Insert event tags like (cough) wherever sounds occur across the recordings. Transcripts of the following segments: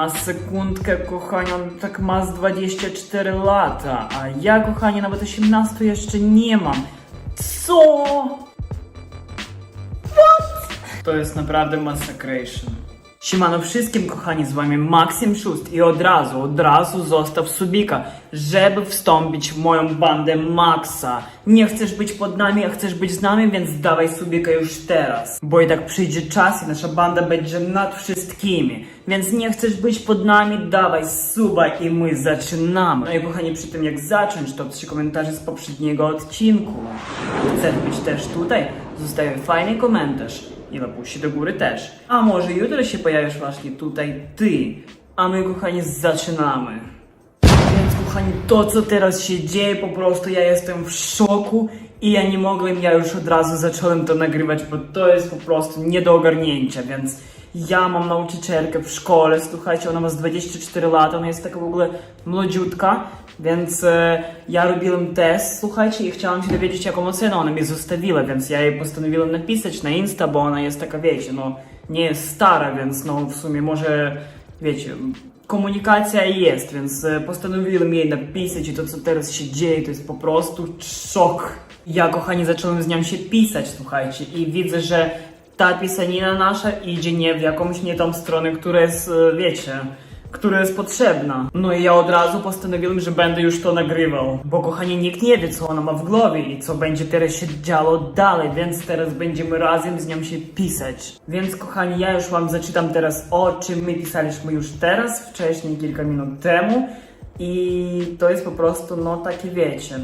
A sekundkę, kochani, on tak ma z 24 lata, a ja, kochani, nawet 18 jeszcze nie mam. Co? To jest naprawdę massacration. Siemano wszystkim, kochani, z wami Maksim Szust i od razu, od razu zostaw subika, żeby wstąpić w moją bandę Maxa. Nie chcesz być pod nami, a chcesz być z nami, więc dawaj subika już teraz. Bo i tak przyjdzie czas i nasza banda będzie nad wszystkimi. Więc nie chcesz być pod nami, dawaj suba i my zaczynamy. No i kochani, przy tym jak zacząć, to trzy komentarze z poprzedniego odcinku. Chcesz być też tutaj? Zostawiaj fajny komentarz i lapuści do góry też. A może jutro się pojawisz właśnie tutaj ty, a my kochani zaczynamy. Więc kochani, to co teraz się dzieje, po prostu ja jestem w szoku i ja nie mogłem, ja już od razu zacząłem to nagrywać, bo to jest po prostu nie do ogarnięcia, więc ja mam nauczycielkę w szkole, słuchajcie, ona ma z 24 lata, ona jest taka w ogóle młodziutka, więc e, ja robiłem test, słuchajcie, i chciałam się dowiedzieć, jaką ocenę ona mi zostawiła, więc ja jej postanowiłem napisać na Insta, bo ona jest taka, wiecie, no, nie jest stara, więc no, w sumie może, wiecie, komunikacja jest, więc e, postanowiłem jej napisać i to, co teraz się dzieje, to jest po prostu szok. Ja, kochani, zacząłem z nią się pisać, słuchajcie, i widzę, że ta pisanina nasza idzie nie w jakąś nie tą stronę, która jest, e, wiecie, która jest potrzebna. No i ja od razu postanowiłem, że będę już to nagrywał. Bo kochani, nikt nie wie, co ona ma w głowie i co będzie teraz się działo dalej, więc teraz będziemy razem z nią się pisać. Więc kochani, ja już wam zaczytam teraz o czym my pisaliśmy już teraz, wcześniej, kilka minut temu. I to jest po prostu, no takie wiecie.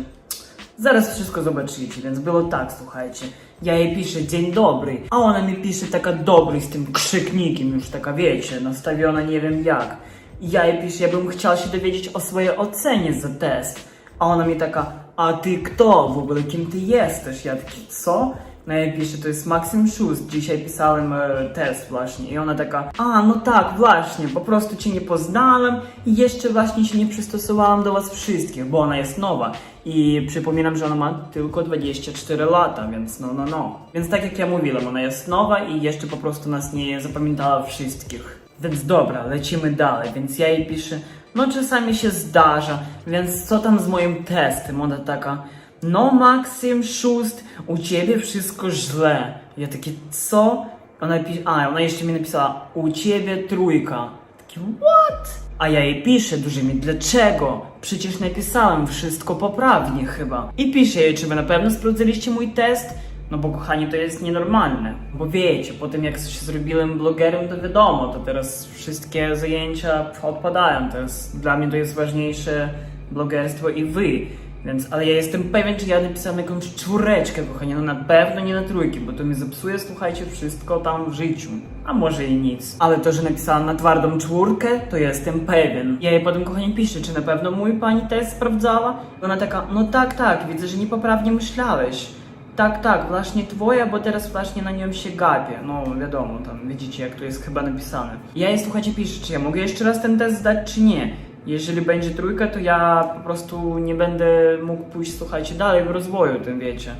Zaraz wszystko zobaczycie, więc było tak, słuchajcie. Ja jej piszę dzień dobry, a ona mi pisze taka dobry z tym krzyknikiem, już taka wiecie, nastawiona nie wiem jak. Ja jej piszę, ja bym chciał się dowiedzieć o swojej ocenie za test. A ona mi taka, a ty kto w ogóle, kim ty jesteś? Ja taki, co? No ja piszę, to jest Maksim Szust, dzisiaj pisałem e, test właśnie i ona taka, a no tak, właśnie, po prostu cię nie poznałem i jeszcze właśnie się nie przystosowałam do was wszystkich, bo ona jest nowa i przypominam, że ona ma tylko 24 lata, więc no, no, no. Więc tak jak ja mówiłem, ona jest nowa i jeszcze po prostu nas nie zapamiętała wszystkich. Więc dobra, lecimy dalej, więc ja jej piszę, no czasami się zdarza, więc co tam z moim testem? Ona taka, no Maksim Szust, u ciebie wszystko źle. Ja takie, co? Ona pisze, a ona jeszcze mi napisała, u ciebie trójka. Taki, what? A ja jej piszę dużymi, dlaczego? Przecież napisałem wszystko poprawnie chyba. I piszę jej, czy wy na pewno sprawdziliście mój test? No bo kochani, to jest nienormalne. Bo wiecie, po tym jak się zrobiłem blogerem, to wiadomo, to teraz wszystkie zajęcia odpadają. Jest, dla mnie to jest ważniejsze blogerstwo i wy. Więc, ale ja jestem pewien, że ja napisałem jakąś czwóreczkę, kochani, no na pewno nie na trójki, bo to mi zepsuje, słuchajcie, wszystko tam w życiu. A może i nic. Ale to, że napisałam na twardą czwórkę, to jestem pewien. Ja jej potem, kochani, piszę, czy na pewno mój pani test sprawdzała? Ona taka, no tak, tak, widzę, że niepoprawnie myślałeś. Tak, tak, właśnie twoja, bo teraz właśnie na nią się gapię. No wiadomo, tam widzicie jak to jest chyba napisane. Ja jej słuchajcie piszę, czy ja mogę jeszcze raz ten test zdać, czy nie. Jeżeli będzie trójka, to ja po prostu nie będę mógł pójść, słuchajcie, dalej w rozwoju, tym wiecie.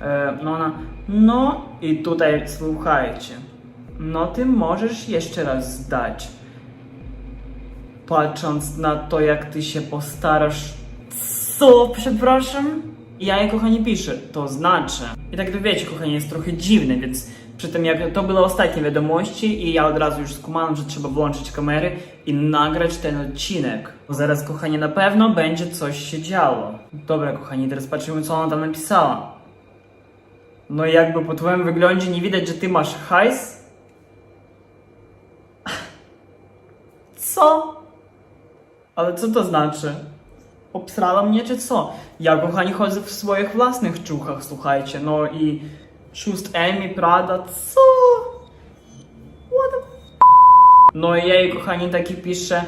E, no no i tutaj słuchajcie. No ty możesz jeszcze raz zdać. Patrząc na to, jak ty się postarasz. Co, przepraszam? I ja jej, kochani, piszę, to znaczy. I tak to wiecie, kochani, jest trochę dziwne, więc przy tym jak to były ostatnie wiadomości i ja od razu już skumałem, że trzeba włączyć kamery i nagrać ten odcinek. Bo zaraz, kochani, na pewno będzie coś się działo. Dobra, kochani, teraz patrzymy, co ona tam napisała. No jakby po twoim wyglądzie nie widać, że ty masz hajs? (laughs) Co? Ale co to znaczy? Obsrała mnie czy co? Ja, kochani, chodzę w swoich własnych ciuchach, słuchajcie, no i Szóst Emi, Prada, co? What the No i jej, kochani, taki piszę,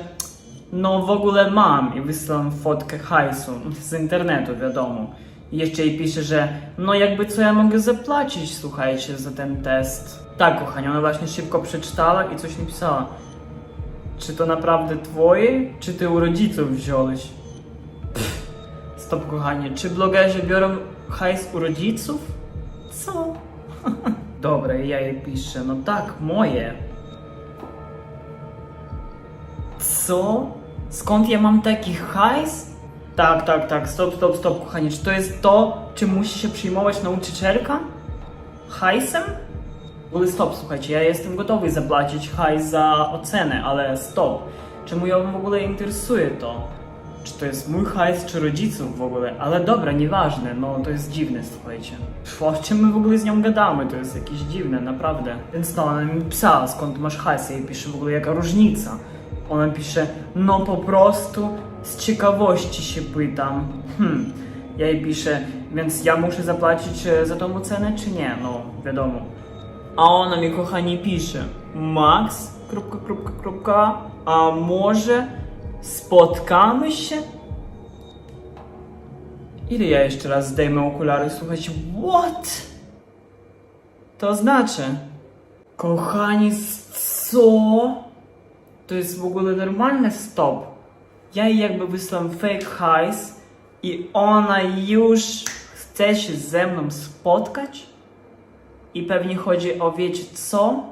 no w ogóle mam i wysyłam fotkę hajsu z internetu, wiadomo. I jeszcze jej piszę, że no jakby co ja mogę zapłacić, słuchajcie, za ten test. Tak, kochani, ona właśnie szybko przeczytała i coś napisała. Czy to naprawdę twoje, czy ty u rodziców wziąłeś? Stop, kochanie, czy blogerzy biorą hajs u rodziców? Co? (laughs) Dobra, ja jej piszę, no tak, moje. Co? Skąd ja mam taki hajs? Tak, tak, tak, stop, stop, stop, kochanie. Czy to jest to, czym musi się przyjmować nauczycielka? Hajsem? W ogóle stop, słuchajcie, ja jestem gotowy zapłacić hajs za ocenę, ale stop. Czemu ją w ogóle interesuje to? Czy to jest mój hajs, czy rodziców w ogóle? Ale dobra, nieważne, no to jest dziwne, słuchajcie. Pff, O czym my w ogóle z nią gadamy? To jest jakieś dziwne, naprawdę. Więc no, ona mi pisała, skąd masz hajs, ja jej piszę w ogóle jaka różnica. Ona pisze, no po prostu z ciekawości się pytam. Hmm, ja jej piszę, więc ja muszę zapłacić e, za tą ocenę, czy nie? No, wiadomo. A ona mi, kochani, pisze, Max, kropka, kropka, kropka, a może spotkamy się? Ile ja jeszcze raz zdejmę okulary? Słuchajcie, what? To znaczy, kochani, co? To jest w ogóle normalny stop. Ja jej jakby wysłałem fake hajs i ona już chce się ze mną spotkać? I pewnie chodzi o wiecie co?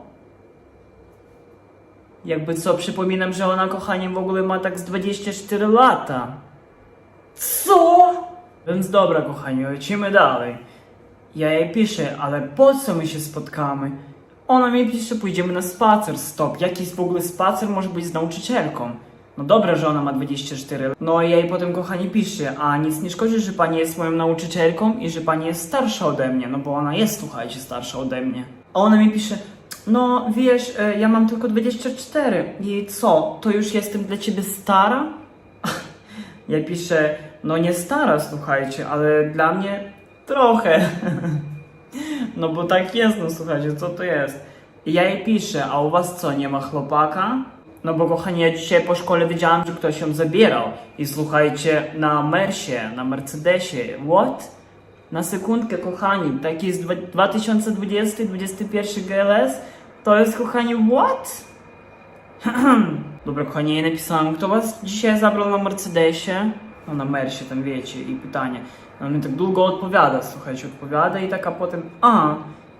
Jakby co, przypominam, że ona kochanie w ogóle ma tak z 24 lata. Co? Więc dobra kochani, lecimy dalej. Ja jej piszę, ale po co my się spotkamy? Ona mi pisze, pójdziemy na spacer. Stop, jaki w ogóle spacer może być z nauczycielką? No dobra, że ona ma 24 No i ja jej potem, kochani, piszę, a nic nie szkodzi, że pani jest moją nauczycielką i że pani jest starsza ode mnie, no bo ona jest, słuchajcie, starsza ode mnie. A ona mi pisze, no wiesz, e, ja mam tylko 24 i co, to już jestem dla ciebie stara? (laughs) Ja piszę, no nie stara, słuchajcie, ale dla mnie trochę. (laughs) No bo tak jest, no słuchajcie, co to jest? I ja jej piszę, a u was co, nie ma chłopaka? No bo kochani, ja dzisiaj po szkole wiedziałam, że ktoś ją zabierał. I słuchajcie, na Mersie, na Mercedesie, what? Na sekundkę, kochani, taki jest 2020-2021 GLS, to jest, kochani, what? (clears throat) Dobra, kochani, ja napisałam, kto was dzisiaj zabrał na Mercedesie? No na Mersie, tam wiecie, i pytanie. Ona mi tak długo odpowiada, słuchajcie, odpowiada i taka potem, a,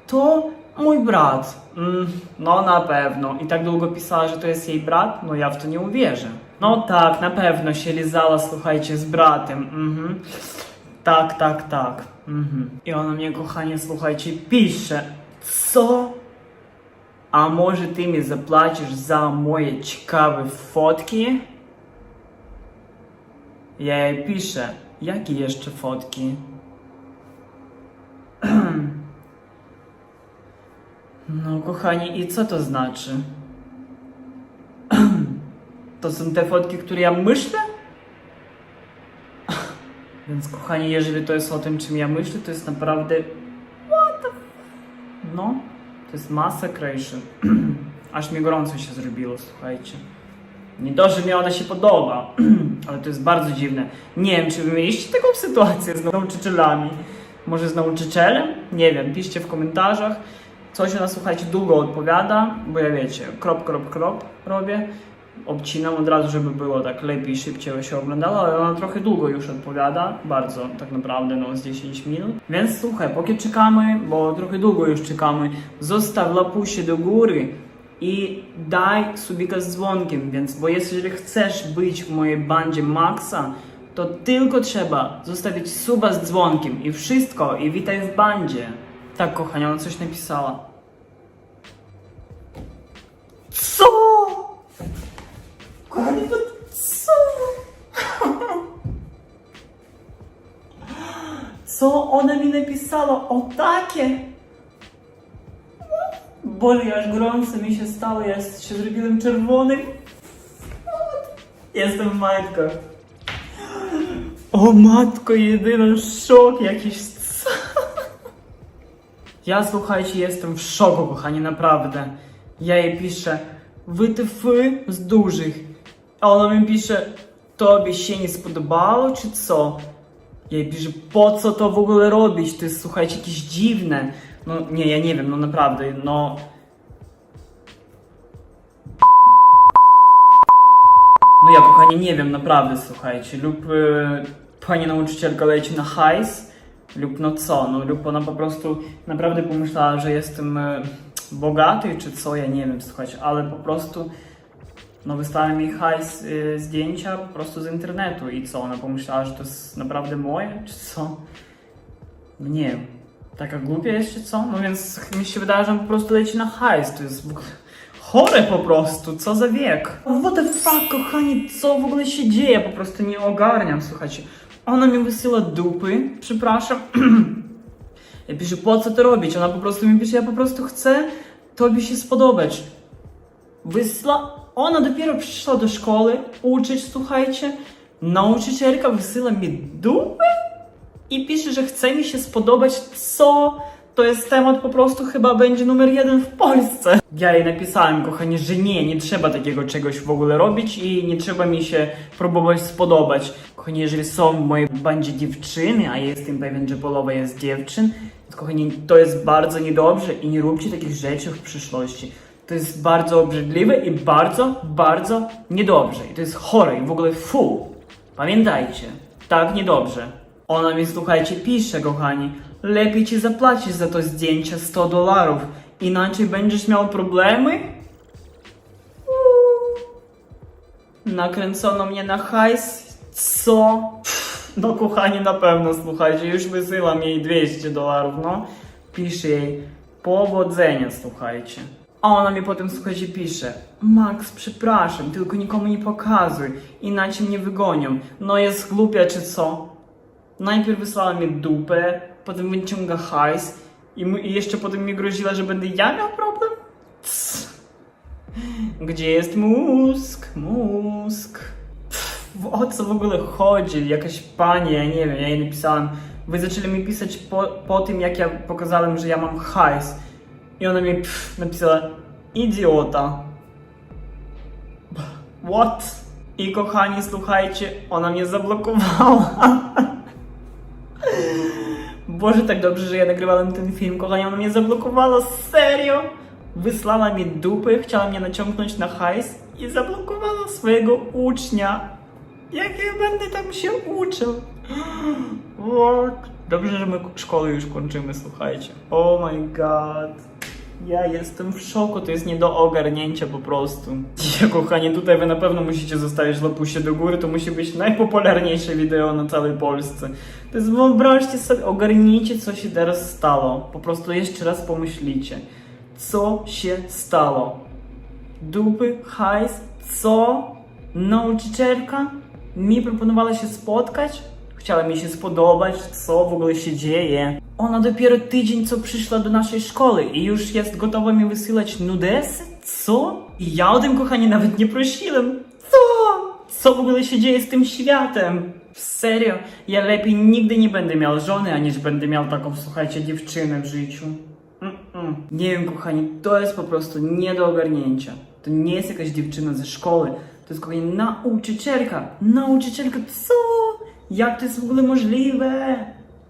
to mój brat. Mm, no na pewno. I tak długo pisała, że to jest jej brat, no ja w to nie uwierzę. No tak, na pewno się lizała, słuchajcie, z bratem. Mhm. Tak, tak, tak. Mhm. I ona mnie, kochanie, słuchajcie, pisze, co? A może ty mi zapłacisz za moje ciekawe fotki? Ja jej piszę, jakie jeszcze fotki? (clears throat) No, kochani, i co to znaczy? (clears throat) To są te fotki, które ja myślę? Więc, kochani, jeżeli to jest o tym, czym ja myślę, to jest naprawdę. What the... No, to jest masakration. (clears throat) Aż mi gorąco się zrobiło, słuchajcie. Nie to, że mi ona się podoba, (clears throat) ale to jest bardzo dziwne. Nie wiem, czy wy mieliście taką (laughs) sytuację z nauczycielami. Może z nauczycielem? Nie wiem, piszcie w komentarzach. Coś ona, słuchajcie, długo odpowiada, bo ja wiecie, krop, krop, krop robię. Obcinam od razu, żeby było tak lepiej, szybciej się oglądało, ale ona trochę długo już odpowiada, bardzo tak naprawdę, no z 10 minut. Więc słuchaj, póki czekamy, bo trochę długo już czekamy, zostaw lapusie do góry i daj subika z dzwonkiem, więc bo jeżeli chcesz być w mojej bandzie Maxa, to tylko trzeba zostawić suba z dzwonkiem i wszystko, i witaj w bandzie. Tak, kochanie, ona coś napisała. Co? Ona mi napisała? O takie? Boli, aż gorąco mi się stało, ja się zrobiłem czerwony. Jestem matką. O matko, jedyny szok jakiś. Co? Ja słuchajcie, jestem w szoku, kochani, naprawdę. Ja jej piszę, WTF z dużych. A ona mi pisze, tobie się nie spodobało, czy co? Ja po co to w ogóle robić? To jest, słuchajcie, jakieś dziwne. No nie, ja nie wiem, no naprawdę, no... No ja, kochanie, nie wiem, naprawdę, słuchajcie, lub y, pani nauczycielka leci na hajs, lub no co, no lub ona po prostu naprawdę pomyślała, że jestem y, bogaty, czy co, ja nie wiem, słuchajcie, ale po prostu No wysłałem mi hajs y, zdjęcia po prostu z internetu i co, ona pomyślała, że to jest naprawdę moje, czy co? No nie taka głupia jest, czy co? No więc mi się wydaje, że on po prostu leci na hajs, to jest w ogóle chore po prostu, co za wiek. What the fuck, kochani, co w ogóle się dzieje? Po prostu nie ogarniam, słuchajcie. Ona mi wysyła dupy, przepraszam. (clears throat) Ja piszę, po co to robić? Ona po prostu mi pisze, ja po prostu chcę tobie się spodobać. Wysła... Ona dopiero przyszła do szkoły uczyć, słuchajcie. Nauczycielka wysyła mi dupę i pisze, że chce mi się spodobać, co? To jest temat po prostu chyba będzie numer jeden w Polsce. Ja jej napisałem, kochanie, że nie, nie trzeba takiego czegoś w ogóle robić i nie trzeba mi się próbować spodobać. Kochanie, jeżeli są w mojej bandzie dziewczyny, a jestem pewien, że połowa jest dziewczyn, to kochanie, to jest bardzo niedobrze i nie róbcie takich rzeczy w przyszłości. To jest bardzo obrzydliwe i bardzo, bardzo niedobrze. I to jest chore i w ogóle fu. Pamiętajcie, tak niedobrze. Ona mi, słuchajcie, pisze, kochani, lepiej ci zapłacić za to zdjęcie 100 dolarów, inaczej będziesz miał problemy? Nakręcono mnie na hajs? Co? No kochani, na pewno, słuchajcie, już wysyłam jej 200 dolarów, no. Pisze jej, powodzenia, słuchajcie. A ona mi potem, słuchajcie, pisze, Max, przepraszam, tylko nikomu nie pokazuj, inaczej mnie wygonią. No jest głupia czy co? Najpierw wysłała mi dupę, potem wyciąga hajs i, i jeszcze potem mi groziła, że będę ja miał problem? Cs. Gdzie jest mózg? Mózg. Pff, o co w ogóle chodzi? Jakaś pani, ja nie wiem, ja jej napisałem. Wy zaczęli mi pisać po, po tym, jak ja pokazałem, że ja mam hajs. I ona mi napisała, idiota. What? I kochani, słuchajcie, ona mnie zablokowała. Boże, tak dobrze, że ja nagrywałem ten film, kochani, ona mnie zablokowała, serio? Wysłała mi dupy, chciała mnie naciągnąć na hajs i zablokowała swojego ucznia. Jak ja będę tam się uczył? What? Dobrze, że my szkołę już kończymy, słuchajcie. Oh my god. Ja jestem w szoku, to jest nie do ogarnięcia po prostu. Ja, kochani, tutaj wy na pewno musicie zostawić lapusie do góry, to musi być najpopularniejsze wideo na całej Polsce. To jest, wyobraźcie sobie, ogarnijcie, co się teraz stało. Po prostu jeszcze raz pomyślicie. Co się stało? Dupy, hajs, co? Nauczycielka mi proponowała się spotkać? Chciała mi się spodobać, co w ogóle się dzieje. Ona dopiero tydzień co przyszła do naszej szkoły i już jest gotowa mi wysyłać nudesy? Co? I ja o tym, kochanie, nawet nie prosiłem. Co? Co w ogóle się dzieje z tym światem? Serio, ja lepiej nigdy nie będę miał żony, aniż będę miał taką, słuchajcie, dziewczynę w życiu. Mm-mm. Nie wiem, kochani, to jest po prostu nie do ogarnięcia. To nie jest jakaś dziewczyna ze szkoły. To jest kochani nauczycielka. Nauczycielka, co? Jak to jest w ogóle możliwe?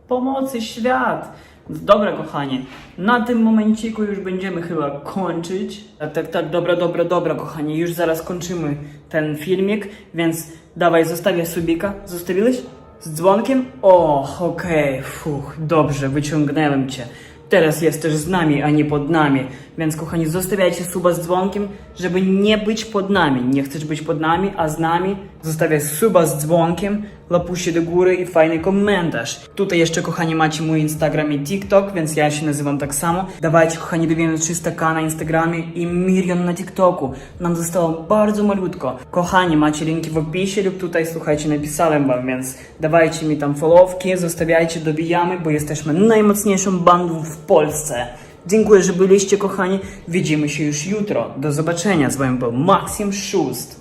Pomocy, świat. Dobra, kochanie, na tym momenciku już będziemy chyba kończyć. Tak, tak, tak, dobra, dobra, dobra, kochanie, już zaraz kończymy ten filmik, więc dawaj, zostawię subika. Zostawiłeś? Z dzwonkiem? O, okej, fuch, dobrze, wyciągnąłem cię. Teraz jesteś z nami, a nie pod nami. Więc kochani, zostawiajcie suba z dzwonkiem, żeby nie być pod nami. Nie chcesz być pod nami, a z nami? Zostawiaj suba z dzwonkiem, lapusie do góry i fajny komentarz. Tutaj jeszcze, kochani, macie mój Instagram i TikTok, więc ja się nazywam tak samo. Dawajcie, kochani, dobijemy 300k na Instagramie i milion na TikToku. Nam zostało bardzo malutko. Kochani, macie linki w opisie lub tutaj, słuchajcie, napisałem wam, więc dawajcie mi tam followki, zostawiajcie, dobijamy, bo jesteśmy najmocniejszą bandą w Polsce. Dziękuję, że byliście, kochani. Widzimy się już jutro. Do zobaczenia. Z wami był Maksim Szust.